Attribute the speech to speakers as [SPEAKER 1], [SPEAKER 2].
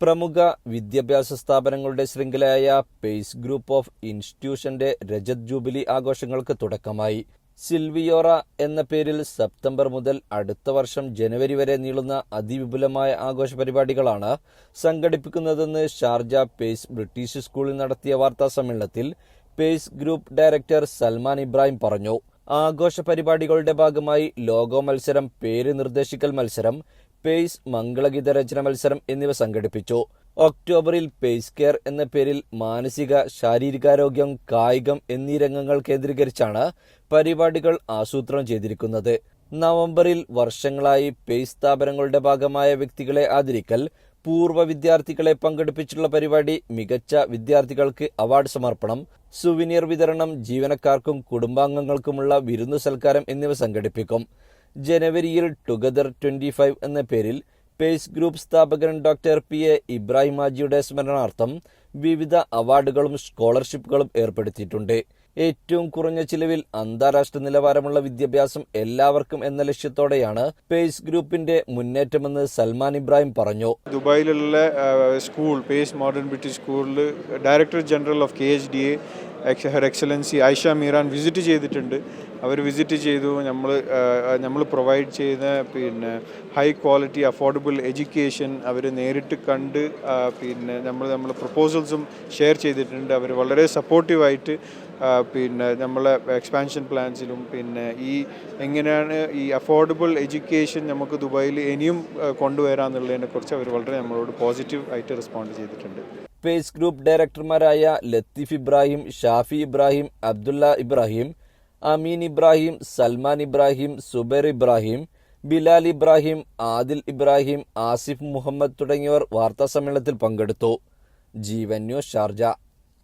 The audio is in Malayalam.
[SPEAKER 1] പ്രമുഖ വിദ്യാഭ്യാസ സ്ഥാപനങ്ങളുടെ ശൃംഖലയായ പേസ് ഗ്രൂപ്പ് ഓഫ് ഇൻസ്റ്റിറ്റ്യൂഷന്റെ രജത് ജൂബിലി ആഘോഷങ്ങൾക്ക് തുടക്കമായി. സിൽവിയോറ എന്ന പേരിൽ സെപ്റ്റംബർ മുതൽ അടുത്ത വർഷം ജനുവരി വരെ നീളുന്ന അതിവിപുലമായ ആഘോഷ പരിപാടികളാണ് സംഘടിപ്പിക്കുന്നതെന്ന് ഷാർജ പേസ് ബ്രിട്ടീഷ് സ്കൂളിൽ നടത്തിയ വാർത്താ സമ്മേളനത്തിൽ Pace Group director Salman Ibrahim പറഞ്ഞു. ആഘോഷ പരിപാടികളുടെ ഭാഗമായി ലോഗോ മത്സരം പേര് നിർദ്ദേശിക്കൽ മത്സരം പേസ് മംഗളഗീത രചന മത്സരം എന്നിവ സംഘടിപ്പിച്ചു. ഒക്ടോബറിൽ പേയ്സ് കെയർ എന്ന പേരിൽ മാനസിക ശാരീരികാരോഗ്യം കായികം എന്നീ രംഗങ്ങൾ കേന്ദ്രീകരിച്ചാണ് പരിപാടികൾ ആസൂത്രണം ചെയ്തിരിക്കുന്നത്. നവംബറിൽ വർഷങ്ങളായി പേയ്സ് സ്ഥാപനങ്ങളുടെ ഭാഗമായ വ്യക്തികളെ ആദരിക്കൽ പൂർവ വിദ്യാർത്ഥികളെ പങ്കെടുപ്പിച്ചുള്ള പരിപാടി മികച്ച വിദ്യാർത്ഥികൾക്ക് അവാർഡ് സമർപ്പണം സുവിനിയർ വിതരണം ജീവനക്കാർക്കും കുടുംബാംഗങ്ങൾക്കുമുള്ള വിരുന്നു സൽക്കാരം എന്നിവ സംഘടിപ്പിക്കും. ജനുവരിയിൽ ടുഗദർ ട്വന്റി ഫൈവ് എന്ന പേരിൽ പേസ് ഗ്രൂപ്പ് സ്ഥാപകൻ ഡോക്ടർ പി എ ഇബ്രാഹിം ഹാജിയുടെ സ്മരണാർത്ഥം വിവിധ അവാർഡുകളും സ്കോളർഷിപ്പുകളും ഏർപ്പെടുത്തിയിട്ടുണ്ട്. ഏറ്റവും കുറഞ്ഞ ചിലവിൽ അന്താരാഷ്ട്ര നിലവാരമുള്ള വിദ്യാഭ്യാസം എല്ലാവർക്കും എന്ന ലക്ഷ്യത്തോടെയാണ് പേസ് ഗ്രൂപ്പിന്റെ മുന്നേറ്റമെന്ന് സൽമാൻ ഇബ്രാഹിം പറഞ്ഞു.
[SPEAKER 2] ദുബായിലുള്ള സ്കൂൾ പേസ് മോഡേൺ ബ്രിട്ടീഷ് സ്കൂളിൽ director general of K H D A her excellency Aisha Miran visit ചെയ്തിട്ടുണ്ട്. അവർ വിസിറ്റ് ചെയ്തു. നമ്മൾ നമ്മൾ പ്രൊവൈഡ് ചെയ്യുന്ന പിന്നെ ഹൈ ക്വാളിറ്റി അഫോർഡബിൾ എഡ്യൂക്കേഷൻ അവർ നേരിട്ട് കണ്ട് പിന്നെ നമ്മൾ നമ്മൾ പ്രപ്പോസൽസും ഷെയർ ചെയ്തിട്ടുണ്ട്. അവർ വളരെ സപ്പോർട്ടീവായിട്ട് പിന്നെ നമ്മളെ എക്സ്പാൻഷൻ പ്ലാൻസിലും പിന്നെ ഈ എങ്ങനെയാണ് ഈ അഫോർഡബിൾ എഡ്യൂക്കേഷൻ നമുക്ക് ദുബായിൽ ഇനിയും കൊണ്ടുവരാമെന്നുള്ളതിനെക്കുറിച്ച് കൊണ്ടുവരാമെന്നുള്ളതിനെ അവർ വളരെ നമ്മളോട് പോസിറ്റീവ് ആയിട്ട് റെസ്പോണ്ട് ചെയ്തിട്ടുണ്ട്.
[SPEAKER 1] പേസ് ഗ്രൂപ്പ് ഡയറക്ടർമാരായ ലത്തീഫ് ഇബ്രാഹിം ഷാഫി ഇബ്രാഹിം അബ്ദുള്ള ഇബ്രാഹിം അമീൻ ഇബ്രാഹിം സൽമാൻ ഇബ്രാഹിം സുബൈർ ഇബ്രാഹിം ബിലാൽ ഇബ്രാഹിം ആദിൽ ഇബ്രാഹിം ആസിഫ് മുഹമ്മദ് തുടങ്ങിയവർ വാർത്താസമ്മേളനത്തിൽ പങ്കെടുത്തു. ജീവൻ ഷാർജ.